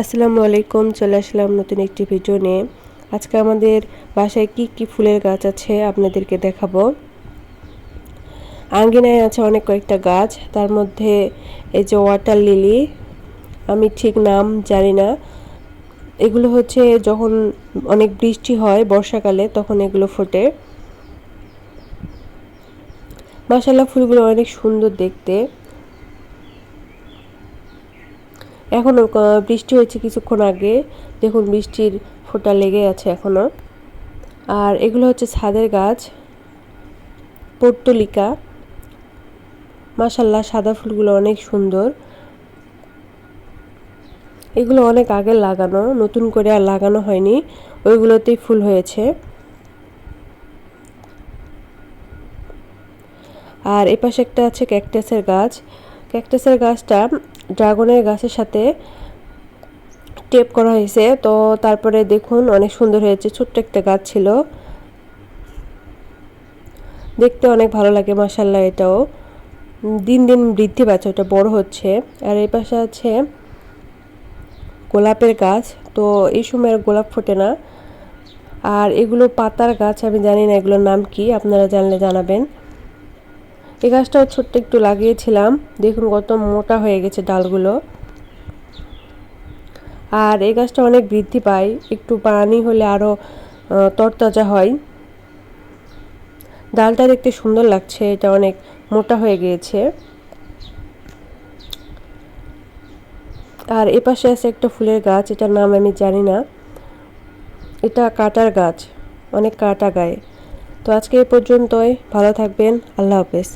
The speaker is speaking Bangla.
আসসালামু আলাইকুম, চলে আসলাম নতুন একটি ভিডিও নিয়ে। আজকে আমাদের বাসায় কি কি ফুলের গাছ আছে আপনাদেরকে দেখাবো। আঙ্গিনায় আছে অনেক কয়েকটা গাছ, তার মধ্যে এই যে ওয়াটার লিলি আমি ঠিক নাম জানি না। এগুলো হচ্ছে যখন অনেক বৃষ্টি হয় বর্ষাকালে, তখন এগুলো ফোটে। মাসাল্লাহ ফুলগুলো অনেক সুন্দর দেখতে। এখনও বৃষ্টি হয়েছে কিছুক্ষণ আগে। দেখুন, বৃষ্টির ফোঁটা লেগে আছে এখনও আর এগুলো হচ্ছে ছাদের গাছ। পর্তলিকা মাসাল্লাহ সাদা ফুলগুলো অনেক সুন্দর। এগুলো অনেক আগে লাগানো, নতুন করে আর লাগানো হয়নি। ওইগুলোতেই ফুল হয়েছে। আর এপাশে একটা আছে ক্যাকটাসের গাছ। ক্যাকটাসের গাছটা ড্রাগনের গাছের সাথে টেপ করা হয়েছে। তো তারপরে দেখুন, অনেক সুন্দর হয়েছে। ছোট্ট একটা গাছ ছিল। দেখতে অনেক ভালো লাগে মাসাল্লাহ এটাও। দিন দিন বৃদ্ধি পাচ্ছে, ওটা বড় হচ্ছে। আর এই পাশে আছে গোলাপের গাছ। তো এই সময় আর গোলাপ ফোটে না। আর এগুলো পাতার গাছ, আমি জানি না এগুলোর নাম কি, আপনারা জানলে জানাবেন। এই গাছটাও ছোট্ট একটু লাগিয়েছিলাম। দেখুন কত মোটা হয়ে গেছে ডালগুলো। আর এই গাছটা অনেক বৃদ্ধি পায়। একটু পানি হলে আরও তরতাজা হয়। ডালটা দেখতে সুন্দর লাগছে, এটা অনেক মোটা হয়ে গিয়েছে। আর এপাশে আছে একটা ফুলের গাছ, এটার নাম আমি জানি না। এটা কাটার গাছ, অনেক কাটা গায়ে। তো আজকে এ পর্যন্তই, ভালো থাকবেন, আল্লাহ হাফেজ।